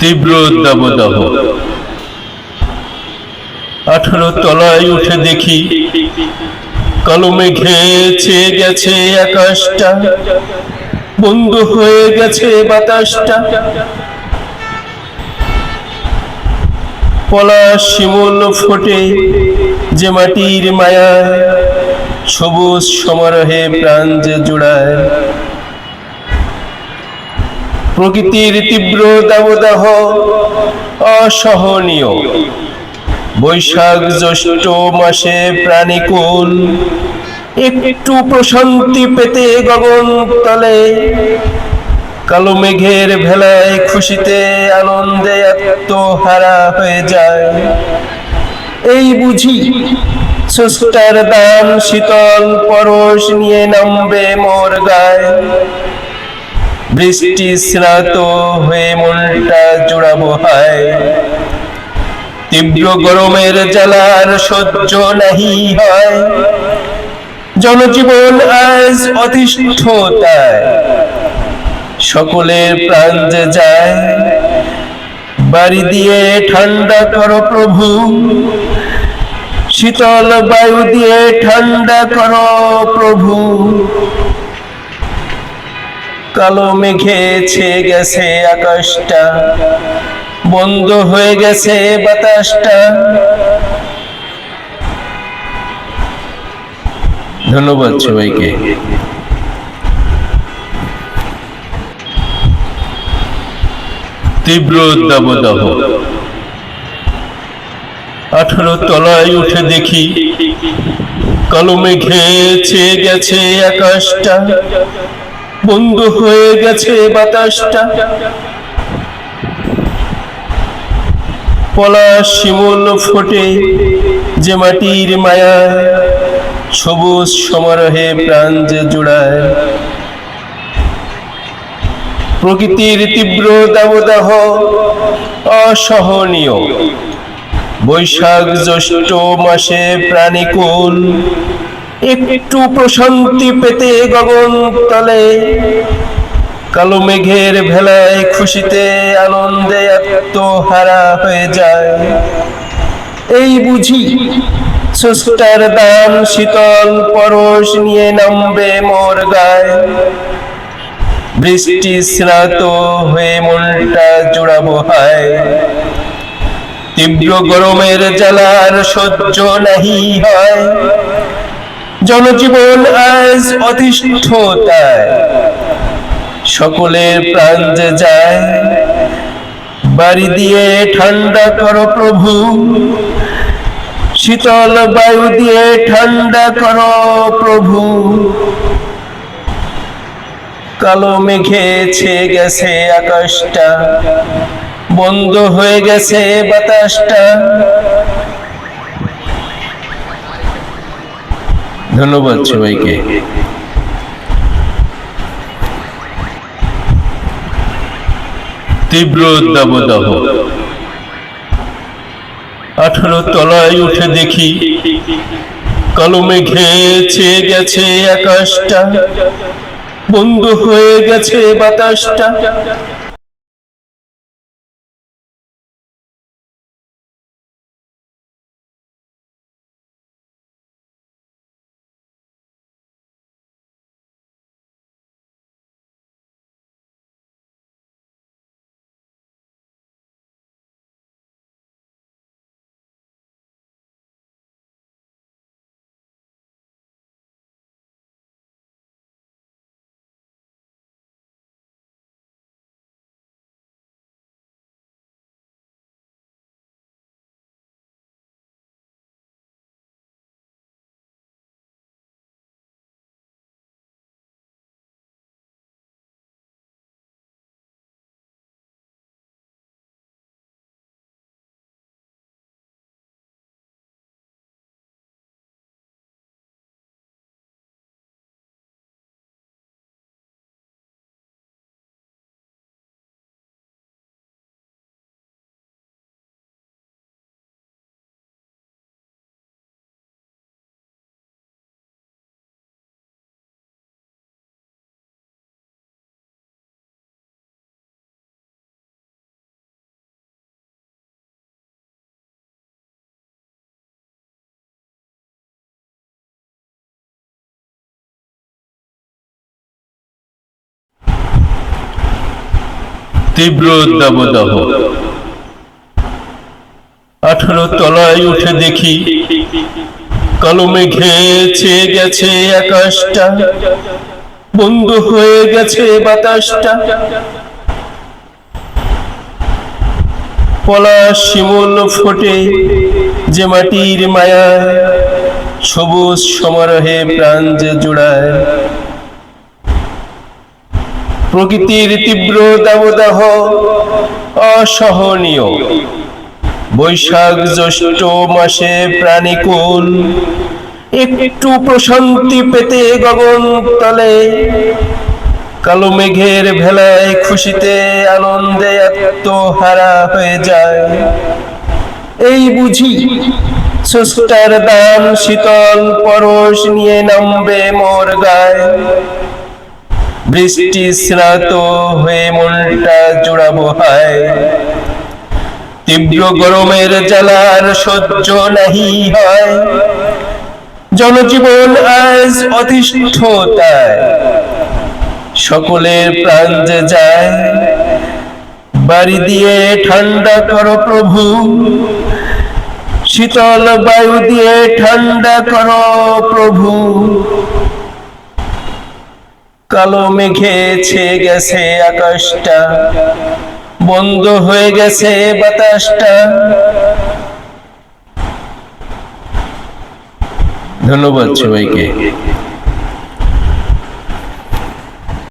তীব্র দাবদাহ। আঠারো তলায় উঠে দেখি কালো মেঘে ছেয়ে গেছে আকাশটা, বন্ধ হয়ে গেছে বাতাসটা। পলাশ শিমুল ফোটে যে মাটির মায়ায় সবুজ সমারোহে প্রাণ যে জোড়ায়। প্রকৃতির তীব্র দাবদাহ, অসহনীয়। বৈশাখ জ্যৈষ্ঠ মাসে প্রাণীকুল একটু প্রশান্তি পেতে গগন তলে। কালো মেঘের ভেলায় খুশিতে আনন্দে আত্মহারা হয়ে যায়। এই বুঝি স্রষ্টার দান শীতল পরশ নিয়ে নামবে মোর গায়। বৃষ্টি স্নাত হয়ে মনটা জোড়াবো হায়। তীব্র গরমের জ্বালার সহ্য নাহি হয়। জনজীবন আজ অতিষ্ঠতায় সকলের প্রাণ যে যায়, বাড়ি দিয়ে ঠান্ডা করো প্রভু। শীতল বায়ু দিয়ে ঠান্ডা করো প্রভু। কালো মেঘে ছেয়ে গেছে আকাশটা, বন্ধ হয়ে গেছে বাতাসটা। ধন্যবাদ সবাইকে। তীব্র দাবদাহ। আঠারো তলায় উঠে দেখি কালো মেঘে ছেয়ে গেছে আকাশটা। বন্ধ হয়ে গেছে বাতাসটা। পলাশ শিমুল ফোটে যে মাটির মায়ায় সবুজ সমারোহে প্রাণ যে জোড়ায়। প্রকৃতির তীব্র দাবদাহ, অসহনীয়। বৈশাখ জ্যৈষ্ঠ মাসে প্রাণীকুল একটু প্রশান্তি পেতে গগন তলে। কালো মেঘের ভেলায় খুশিতে আনন্দে আত্মহারা হয়ে যায়। এই বুঝি স্রষ্টার দান শীতল পরশ নিয়ে নামবে মোর গায়। বৃষ্টি স্নাত হয়ে মনটা জোড়াবো হায়। তীব্র গরমের জ্বালার সহ্য নাহি হয়। জনজীবন আজ অতিষ্ঠতায় সকলের প্রাণ যে যায়, বাড়ি দিয়ে ঠান্ডা করো প্রভু। শীতল বায়ু দিয়ে ঠান্ডা করো প্রভু। কালো মেঘে ছেয়ে গেছে আকাশটা, বন্ধ হয়ে গেছে বাতাসটা। ধন্যবাদ সবাইকে। তীব্র দাবদাহ। আঠারো তলায় উঠে দেখি কালো মেঘে ছেয়ে গেছে আকাশটা বন্ধ হয়ে গেছে বাতাসটা। তীব্র দাবদাহ। আঠারো তলায় উঠে দেখি কালো মেঘে ছেয়ে গেছে আকাশটা। বন্ধ হয়ে গেছে বাতাসটা। পলাশ শিমুল ফোটে যে মাটির মায়া, সবুজ সমারোহে প্রাণ যে জোড়ায়। প্রকৃতির তীব্র দাবদাহ, অসহনীয়। বৈশাখ জ্যৈষ্ঠ মাসে প্রাণীকুল একটু প্রশান্তি পেতে গগন তলে। কালো মেঘের ভেলায় খুশিতে আনন্দে আত্মহারা হয়ে যায়। এই বুঝি সুস্টার দান শীতল পরশ নিয়ে নামবে মোর গায়। বৃষ্টি স্নাত হয়ে মনটা জোড়াবো হায়। তীব্র গরমের জ্বালার সহ্য নাহি হয়। জনজীবন আজ অতিষ্ঠতায়। সকলের প্রাণ যে যায়, বাড়ি দিয়ে ঠান্ডা করো প্রভু। শীতল বায়ু দিয়ে ঠান্ডা করো প্রভু। কালো মেঘে ছেয়ে গেছে আকাশটা বন্ধ হয়ে গেছে বাতাসটা। ধন্যবাদ সবাইকে।